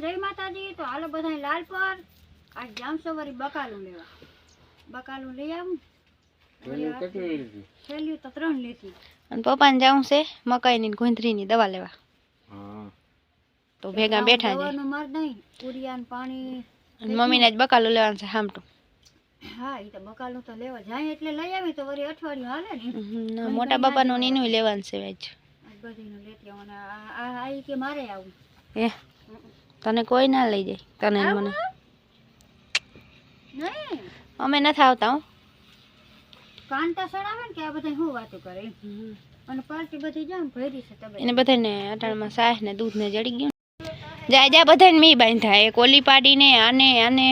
જય માતાજી તો હાલો બધા લાલ પર. આજ જામ સવારી બકાલું લેવા. બકાલું લઈ આવું. છેલ્યું તો ત્રણ લેતી અને પપ્પાને જવું છે મકાઈની ને ગુંદરીની દવા લેવા. તો ભેગા બેઠા છે. દવાનું માર નહીં ઉરિયાન પાણી અને મમ્મીને જ બકાલું લેવાનું છે હામટું. હા એ તો બકાલું તો લેવા જાય એટલે લઈ આવી તો વળી અઠવાડિયું હાલે ને. ના, મોટા બાપાનું નીનું લેવાનું છે આજ. આજ બધીનું લેતી આવું અને આ- આ આ ઈ કે મારે આવું. એ. તને કોઈ ના લઈ જાય. તને મને. અમે નથી આવતા હું. કાંટા સડાવે ને કે આ બધા શું વાતો કરે અને પાર્ટી બધી જામ ભરી છે તમે. એને બધાને અટાણમાં સાહ ને દૂધ ને જડી ગયું જા જાય બધાને મી બાંધા. એક ઓલી પાડીને આને આને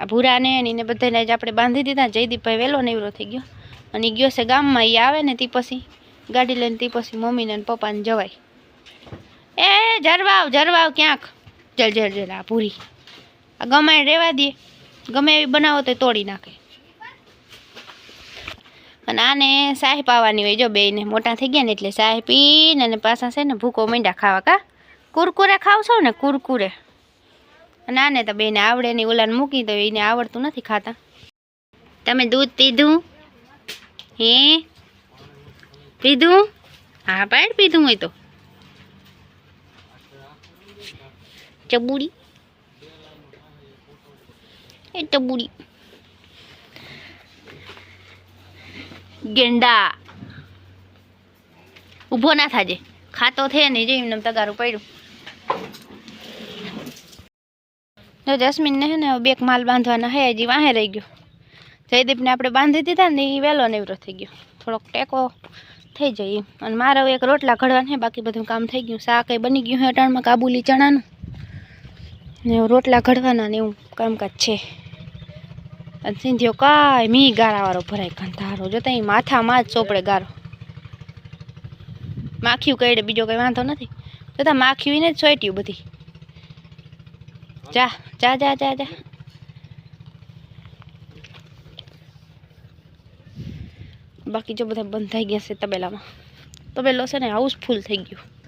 આ ભૂરાને ને એને બધાને આજ આપણે બાંધી દીધા. જયદીપભાઈ વહેલો નેવરો થઈ ગયો. અને ગયો છે ગામમાં. એ આવે ને તે પછી ગાડી લઈને તે પછી મમ્મીને ને પપ્પાને જવાય. એ જરવાવ જરવાવ ક્યાંક. જલ જલ જલ આ પૂરી આ ગમે રહેવા દે. ગમે એવી બનાવો તો તોડી નાખે. અને આને સાહી પાવાની હોય જો બેને મોટા થઈ ગયા ને એટલે સાહી પીને અને પાછા છે ને ભૂકો મીંડા ખાવા કા? કુરકુરે ખાવ છો ને, કુરકુરે. અને આને તો બેને આવડે ને ઓલાને મૂકી દો, એને આવડતું નથી ખાતા. તમે દૂધ પીધું? હે? પીધું? હા પાડ પીધું હોય તો. ચબુડી એ ચબુડી ગેંડા ઊભો ના થાજે. ખાતો થે ને જો એમને તગારું પડ્યું. જો જસ્મીનને હે ને બેક માલ બાંધવાના હે, હજી વાહે રહી ગયો. જયદીપને આપણે બાંધી દીધા ને એ વહેલો નેવરો થઈ ગયો. થોડોક ટેકો થઈ જાય અને મારે એક રોટલા ઘડવાના હે, બાકી બધું કામ થઈ ગયું. શાક એ બની ગયું હે અટાણમાં કાબુલી ચણાનું. ને રોટલા ઘડવાના ને એવું કામકાજ છે. અને સિંધીઓ કાંઈ મી ગારાવાળો ભરાય કંધારો જોતા એ માથામાં જ ચોપડે ગારો. માખ્યું કઈડે બીજો કંઈ વાંધો નથી. જોતા માખ્યું ને જ સોટ્યું બધી. જા જા જા જા જા. બાકી જો બધા બંધ થઈ ગયા છે તબેલામાં. તબેલો છે ને હાઉસફુલ થઈ ગયું.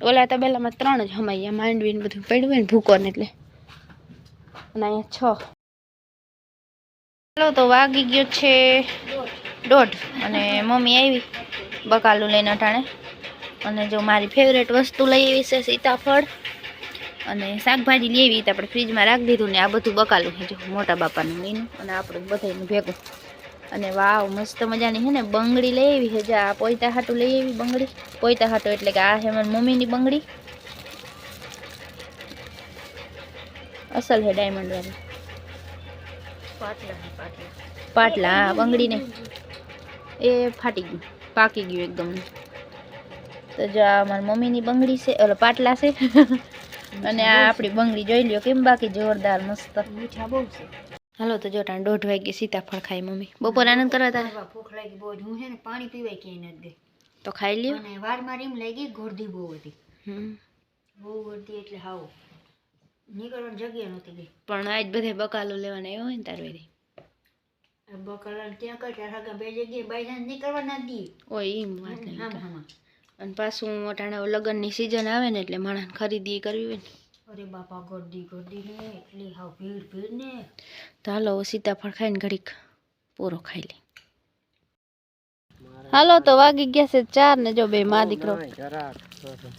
ઓલા તબેલામાં ત્રણ જ હમાઈ માંડવીને બધું પડ્યું ને ભૂકોને એટલે. અને અહીંયા છ. ચાલો તો વાગી ગયો છે દોઢ. અને મમ્મી આવી બકાલું લઈને અટાણે. અને જો મારી ફેવરેટ વસ્તુ લઈ આવી છે સીતાફળ. અને શાકભાજી લેવી તો આપણે ફ્રીજમાં રાખી દીધું ને આ બધું બકાલું જો મોટા બાપાનું લઈને અને આપણું બધાનું ભેગું. અને વાવ મસ્ત મજાની છે ને બંગડી લઈ આવી છે જા આ પોઈતા હાટું લઈ આવી બંગડી. પોઈતા હાટું એટલે કે આ છે મારી મમ્મીની બંગડી. અસલ છે ડાયમંડ વાળી. પાટલા હા બંગડી ને એ ફાટી ગયું પાકી ગયું એકદમ. તો જો આ મારી મમ્મીની બંગડી છે ઓલો પાટલા છે. અને આ આપણી બંગડી જોઈ લ્યો કેમ બાકી જોરદાર મસ્ત. મીઠા બહુ છે. હાલો તો જો ટાણ દોઢ વાગે સીતાફળ ખાય મમ્મી. બપોર આનંદ કરવા તારે? ભૂખ લાગી બહુ હું છે ને પાણી પીવાય ક્યાંય નથી ગઈ. તો ખાઈ લ્યો. અને વારમાં એમ લાગી ગોરધી બહુ હતી. બહુ ગોરધી એટલે હાવ. નીકળવાની જગ્યા નહોતી ગઈ. પણ આજ બધે બકાલો લેવાના આવ્યો હોય ને તાર વેરી આ ત્યાં ક્યાં કરતા આગળ બે જગ્યાએ બાયના નીકળવા ના દી. ઓય એમ વાત નહીં. અને પાછું અટાણે લગ્નની સિઝન આવે ને એટલે માણસ ખરીદી કરવી હોય ને. અરે બાપા ગોરધી ગોરધી ને એટલી હાવ ભીડ ભીડ ને. તો હાલો હવે સીતાફળ ખાઈને ઘડીક પૂરો ખાઈ લે હાલો તો વાગી ગયા છે ચાર ને જો બે માં દીકરો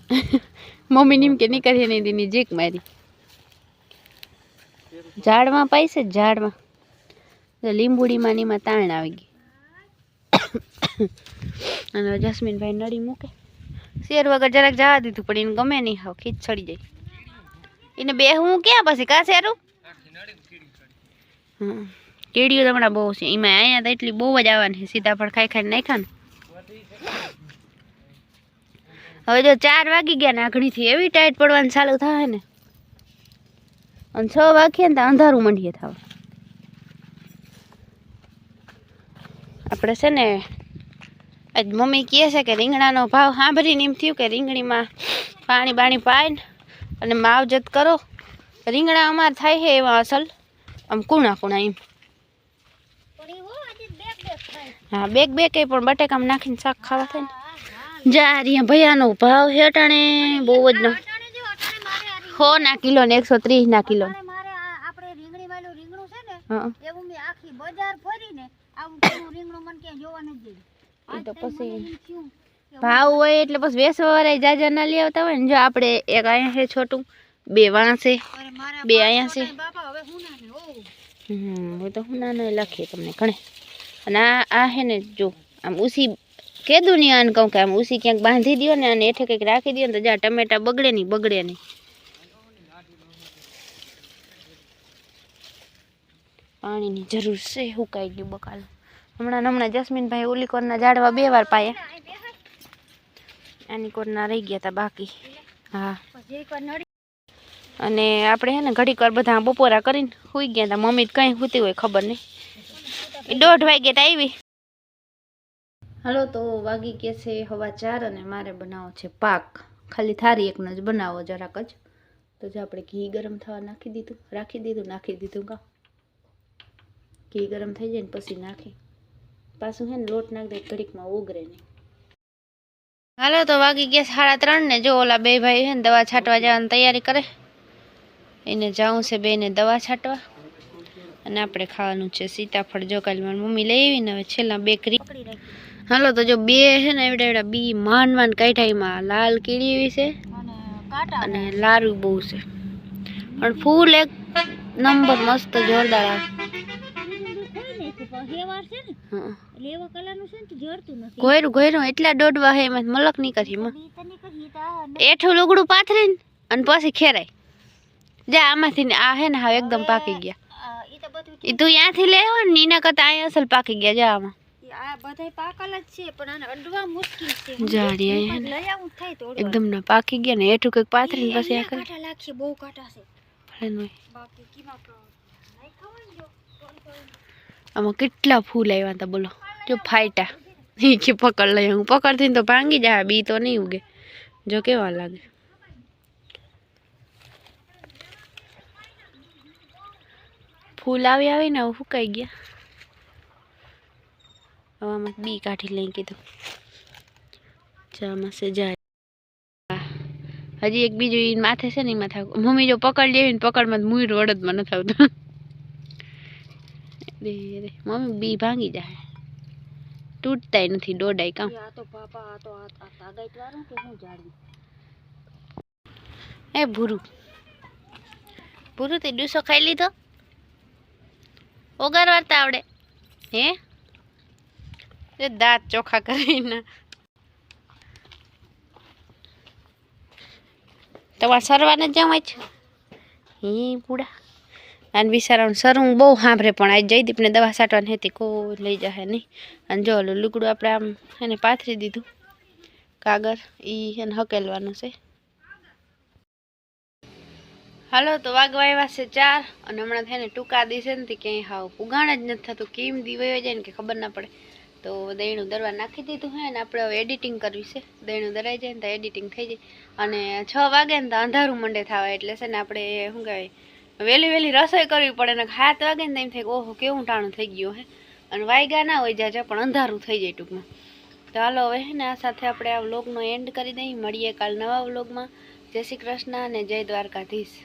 મમ્મી નીમ કે નીકળીએ નહીં દીની જીક મારી. ઝાડમાં પાઈ છે ઝાડમાં. લીંબુડીમાં નીમાં તાણ આવી ગઈ. અને જસ્મીનભાઈ નડી મૂકે. શેર વગર જરાક જવા દીધું પણ એને ગમે નહીં હાવ ખીચ ચડી જાય. એને બે હું ક્યાં પછી કા શેરું? કેડીઓ તો હમણાં બહુ છે. એમાં અહીંયા તો એટલી બહુ જ આવવાની સીતાફળ ખાઈ ખાઈને નાખ્યા ને. હવે જો ચાર વાગી ગયા ને આઘણીથી એવી ટાઈટ પડવાની ચાલુ થાય ને. અને છ વાગીએ ને તો અંધારું મંડીએ થવા આપણે છે ને, આજ મમ્મી કહે છે કે રીંગણાનો ભાવ સાંભળીને એમ થયું કે રીંગણીમાં પાણી બાણી પાય ને અને માવજત કરો. રીંગણા અમારે થાય છે એવા અસલ. આમ કુણા કુણા એમ. હા બેગ બેગ એ પણ બટેકામાં નાખીને શાક ખાવા થાય ને. જા રહ્યા ભૈયાનો ભાવ હેટાણે બહુ જ હો સો ના કિલો ને એકસો ત્રીસ ના કિલો. આખી બજાર ફરીને આવું રીંગણું મને ક્યાંય જોવા નથી એ તો પછી ભાવ હોય એટલે પછી વેસવા વાળા જાજા ના લઈ આવતા હોય ને જો આપણે એક અહીંયા છે છોટું બે વાંસે છે બે અહીંયા છે. હું હમ હું તો હું નાનો લખીએ તમને ઘણે. અને આ આ છે ને જો આમ ઉસી કેદું નહીં આને કહું કે આમ ઉસી ક્યાંક બાંધી દ્યો ને અને હેઠે કંઈક રાખી દો ને તો જા ટમેટા બગડે નહીં બગડે નહીં. પાણીની જરૂર છે હુકાઈ ગયું બકાલ. હમણાં હમણાં જસ્મીનભાઈ ઓલી કોરના ઝાડવા બે વાર પાયા. આની કોરના રહી ગયા હતા બાકી. હા. અને આપણે હે ને ઘડીક વાર બધા બપોરા કરીને સુઈ ગયા હતા મમ્મી કંઈ સૂતી હોય ખબર નહીં. એ દોઢ વાગે તો આવી. હાલો તો વાગી કે છે હવા ચાર અને મારે બનાવો છે પાક. ખાલી થારી એકનો જ બનાવો જરાક જ. તો જો આપણે ઘી ગરમ થવા નાખી દીધું. રાખી દીધું નાખી દીધું કા? ઘી ગરમ થઈ જાય ને પછી નાખી. પાછું હે ને લોટ નાખી દે ઘડીકમાં ઉગરે નહીં. હાલો, તો વાગી ગયા સાડા ત્રણ ને જો ઓલા બે ભાઈ છે ને દવા છાંટવા જવાની તૈયારી કરે. એને જાઉં છે બેને દવા છાંટવા. અને આપણે ખાવાનું છે સીતાફળ. જો કાલે મારી મમ્મી લઈ આવીને હવે છેલ્લા બે કરી હાલો, તો જો બે છે ને એવડા એવડા બી માંડ માંડ કાંઠાઈમાં લાલ કીડી એવી છે અને લારું બહુ છે. પણ ફૂલ એક નંબર મસ્ત જોરદાર હેવાર છે ને એટલે એવા કલરનું છે ને તો જડતું નથી. ઘોયરું ઘોયરું એટલા દોડવા હે એમાં મલક નહીં કરી એમાં એઠું લુગડું પાથરીને અને પછી ખેરાય. જા આમાંથી આ હે ને હા એકદમ પાકી ગયા. એ તું ત્યાંથી લેવો ને એના કરતા અહીંયા અસલ પાકી ગયા જા આમાં. એકદમ ના પાકી ગયા ને એઠું કંઈક પાથરીને પછી બહુ કાંટા છે. આમાં કેટલા ફૂલ આવ્યા હતા, બોલો. જો ફાયટા ઈ કે પકડ લઈ હું પકડથી તો ભાંગી જાય. બી તો નહીં ઉગે. જો કેવા લાગે. ફૂલ આવી આવીને હવે સુકાઈ ગયા. હવે આમાં બી કાઢી લઈ કીધું. ચામાં છે જાય. હજી એક બીજું માથે છે ને માથા મમ્મી જો પકડ લેવી ને પકડમાં તો મુઈ રોડદમાં નથી આવતું રે રે. મમ્મી બી ભાંગી જાય. તૂટતાય નથી દોડાય કામ. એ ભૂરું ભૂરું. તે ડૂસો ખાઈ લીધો? ઓગાર વાર્તા આવડે. હે? એ દાંત ચોખા કરીને. તમારે સરવાને જ જવાય છે. હે પૂડા અને બિચારાનું સરવું બહુ સાંભળે પણ. આજ જયદીપને દવા છાંટવાની હતી, કોઈ લઈ જશે નહીં. અને જો ઓલું લુગડું આપણે આમ એને પાથરી દીધું, કાગળ એ એને હકેલવાનું છે. હાલો, તો વાગવા આવ્યા છે ચાર, અને હમણાં થઈને ટૂંકા દિવસે નથી ક્યાંય હાવ ઉગાણ જ નથી થતું. કેમ દીવાઈ જાય ને કે ખબર ના પડે. તો દહીણું દરવા નાખી દીધું હે ને આપણે હવે એડિટિંગ કરવી છે. દહીણું દરાઈ જાય ને તો એડિટિંગ થઈ જાય. અને છ વાગે ને તો અંધારું મંડે થવા એટલે છે ને આપણે શું કહેવાય વહેલી વહેલી રસોઈ કરવી પડે ને હાથ વાગે ને એમ થાય ઓહો, કેવું ટાણું થઈ ગયું હે. અને વાયગા ના હોય જાજે, પણ અંધારું થઈ જાય ટૂંકમાં. તો હાલો હવે ને આ સાથે આપણે આ વ્લોગનો એન્ડ કરી દઈએ. મળીએ કાલ નવા વ્લોગમાં. જય શ્રી કૃષ્ણ અને જય દ્વારકાધીશ.